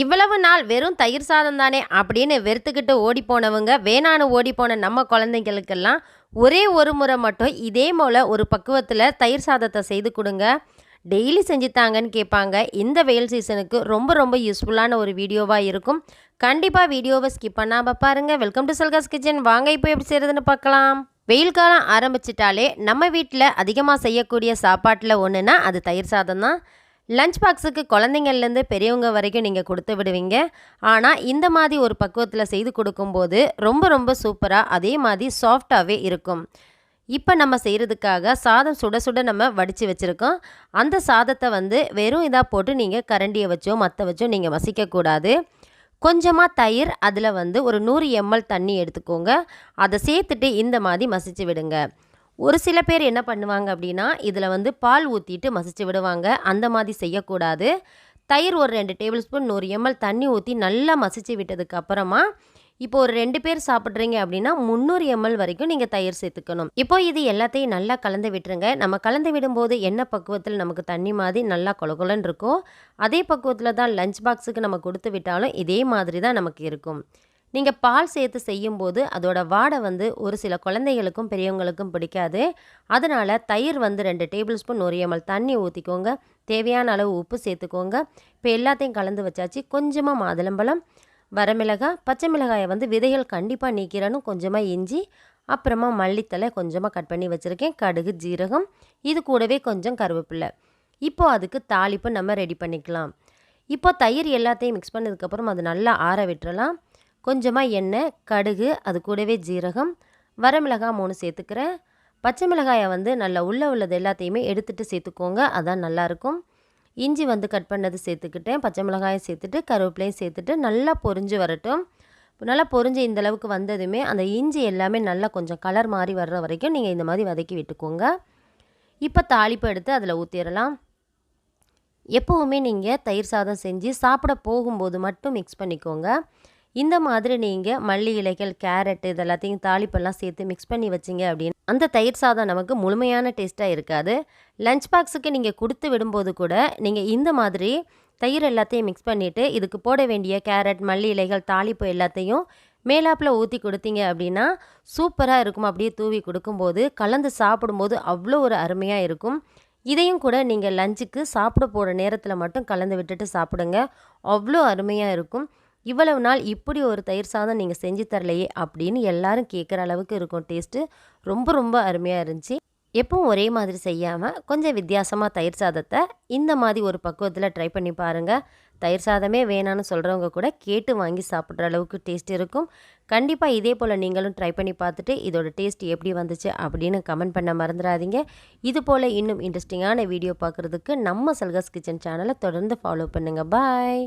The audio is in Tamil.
இவ்வளவு நாள் வெறும் தயிர் சாதம் தானே அப்படின்னு வெறுத்துக்கிட்டு ஓடி போனவங்க வேணான்னு ஓடி போன நம்ம குழந்தைங்களுக்கெல்லாம் ஒரே ஒரு முறை மட்டும் இதே போல் ஒரு பக்குவத்தில் தயிர் சாதத்தை செய்து கொடுங்க. டெய்லி செஞ்சுத்தாங்கன்னு கேட்பாங்க. இந்த வெயில் சீசனுக்கு ரொம்ப ரொம்ப யூஸ்ஃபுல்லான ஒரு வீடியோவாக இருக்கும். கண்டிப்பாக வீடியோவை ஸ்கிப் பண்ணாமல் பாருங்கள் வெல்கம் டு செல்காஸ் கிச்சன். வாங்க இப்போ எப்படி செய்கிறதுன்னு பார்க்கலாம். வெயில் காலம் ஆரம்பிச்சிட்டாலே நம்ம வீட்டில் அதிகமாக செய்யக்கூடிய சாப்பாட்டில் ஒன்றுனா அது தயிர் சாதம் தான். லஞ்ச் பாக்ஸுக்கு குழந்தைங்கள்லேருந்து பெரியவங்க வரைக்கும் நீங்கள் கொடுத்து விடுவீங்க. ஆனால் இந்த மாதிரி ஒரு பக்குவத்தில் செய்து கொடுக்கும்போது ரொம்ப ரொம்ப சூப்பராக அதே மாதிரி சாஃப்டாகவே இருக்கும். இப்போ நம்ம செய்கிறதுக்காக சாதம் சுட சுட நம்ம வடித்து வச்சுருக்கோம். அந்த சாதத்தை வந்து வெறும் இதாக போட்டு நீங்கள் கரண்டியை வச்சோ மற்ற வச்சோ நீங்கள் வசிக்கக்கூடாது. கொஞ்சமாக தயிர் அதில் வந்து ஒரு நூறு எம்எல் தண்ணி எடுத்துக்கோங்க. அதை சேர்த்துட்டு இந்த மாதிரி மசிச்சு விடுங்க. ஒரு சில பேர் என்ன பண்ணுவாங்க அப்படின்னா இதில் வந்து பால் ஊற்றிட்டு மசிச்சு விடுவாங்க. அந்த மாதிரி செய்யக்கூடாது. தயிர் ஒரு ரெண்டு டேபிள் ஸ்பூன் நூறு எம்எல் தண்ணி ஊற்றி நல்லா மசிச்சு விட்டதுக்கு அப்புறமா இப்போ ஒரு ரெண்டு பேர் சாப்பிட்றீங்க அப்படின்னா முந்நூறு எம்எல் வரைக்கும் நீங்கள் தயிர் சேர்த்துக்கணும். இப்போ இது எல்லாத்தையும் நல்லா கலந்து விட்டுருங்க. நம்ம கலந்து விடும்போது என்ன பக்குவத்தில் நமக்கு தண்ணி மாதிரி நல்லா கொலகொலன்னு இருக்கோ அதே பக்குவத்தில் தான் லஞ்ச் பாக்ஸுக்கு நம்ம கொடுத்து விட்டாலும் இதே மாதிரி தான் நமக்கு இருக்கும். நீங்கள் பால் சேர்த்து செய்யும்போது அதோட வாடை வந்து ஒரு சில குழந்தைகளுக்கும் பெரியவங்களுக்கும் பிடிக்காது. அதனால் தயிர் வந்து ரெண்டு டேபிள் ஸ்பூன் ஒரு எம்எல் தண்ணி ஊற்றிக்கோங்க தேவையான அளவு உப்பு சேர்த்துக்கோங்க. இப்போ எல்லாத்தையும் கலந்து வச்சாச்சு. கொஞ்சமாக மாதுளம்பழம் வரமிளகாய் பச்சை மிளகாயை வந்து விதைகள் கண்டிப்பாக நீக்கிறனும் கொஞ்சமாக இஞ்சி அப்புறமா மல்லித்தலை கொஞ்சமாக கட் பண்ணி வச்சுருக்கேன். கடுகு ஜீரகம் இது கூடவே கொஞ்சம் கருவேப்பில்லை இப்போது அதுக்கு தாளிப்பு நம்ம ரெடி பண்ணிக்கலாம். இப்போ தயிர் எல்லாத்தையும் மிக்ஸ் பண்ணதுக்கப்புறம் அது நல்லா ஆற விட்டுறலாம். கொஞ்சமாக எண்ணெய் கடுகு அது கூடவே ஜீரகம் வரமிளகாய் மூணு சேர்த்துக்கிறேன். பச்சை மிளகாயை வந்து நல்லா உள்ளே உள்ளது எல்லாத்தையுமே எடுத்துகிட்டு சேர்த்துக்கோங்க அதான் நல்லாயிருக்கும். இஞ்சி வந்து கட் பண்ணது சேர்த்துக்கிட்டேன். பச்சை மிளகாயை சேர்த்துட்டு கருவேப்பிலையும் சேர்த்துட்டு நல்லா பொரிஞ்சு வரட்டும். நல்லா பொரிஞ்சு இந்த அளவுக்கு வந்ததுமே அந்த இஞ்சி எல்லாமே நல்லா கொஞ்சம் கலர் மாறி வர்ற வரைக்கும் நீங்கள் இந்த மாதிரி வதக்கி விட்டுக்கோங்க. இப்போ தாளிப்பு எடுத்து அதில் ஊற்றிடலாம் எப்போவுமே நீங்கள் தயிர் சாதம் செஞ்சு சாப்பிட போகும்போது மட்டும் மிக்ஸ் பண்ணிக்கோங்க. இந்த மாதிரி நீங்கள் மல்லி இலைகள் கேரட் இது எல்லாத்தையும் தாளிப்பெல்லாம் சேர்த்து மிக்ஸ் பண்ணி வச்சிங்க அப்படின்னு அந்த தயிர் சாதம் நமக்கு முழுமையான டேஸ்ட்டாக இருக்காது. லஞ்ச் பாக்ஸுக்கு நீங்கள் கொடுத்து விடும்போது கூட நீங்கள் இந்த மாதிரி தயிர் எல்லாத்தையும் மிக்ஸ் பண்ணிவிட்டு இதுக்கு போட வேண்டிய கேரட் மல்லி இலைகள் தாளிப்பு எல்லாத்தையும் மேலாப்பில் ஊற்றி கொடுத்தீங்க அப்படின்னா சூப்பராக இருக்கும். அப்படியே தூவி கொடுக்கும்போது கலந்து சாப்பிடும்போது அவ்வளோ ஒரு அருமையாக இருக்கும். இதையும் கூட நீங்கள் லஞ்சுக்கு சாப்பிட போகிற நேரத்தில் மட்டும் கலந்து விட்டுட்டு சாப்பிடுங்க. அவ்வளோ அருமையாக இருக்கும். இவ்வளவு நாள் இப்படி ஒரு தயிர் சாதம் நீங்கள் செஞ்சு தரலையே அப்படின்னு எல்லாரும் கேட்குற அளவுக்கு இருக்கும் டேஸ்ட்டு. ரொம்ப ரொம்ப அருமையாக இருந்துச்சு. எப்பவும் ஒரே மாதிரி செய்யாமல் கொஞ்சம் வித்தியாசமாக தயிர் சாதத்தை இந்த மாதிரி ஒரு பக்குவத்தில் ட்ரை பண்ணி பாருங்கள் தயிர் சாதமே வேணான்னு சொல்கிறவங்க கூட கேட்டு வாங்கி சாப்பிட்ற அளவுக்கு டேஸ்ட் இருக்கும். கண்டிப்பாக இதே போல் நீங்களும் ட்ரை பண்ணி பார்த்துட்டு இதோட டேஸ்ட் எப்படி வந்துச்சு அப்படின்னு கமெண்ட் பண்ண மறந்துடாதீங்க. இது போல் இன்னும் இன்ட்ரெஸ்டிங்கான வீடியோ பார்க்குறதுக்கு நம்ம சல்கஸ் கிச்சன் சேனலை தொடர்ந்து ஃபாலோ பண்ணுங்கள் பாய்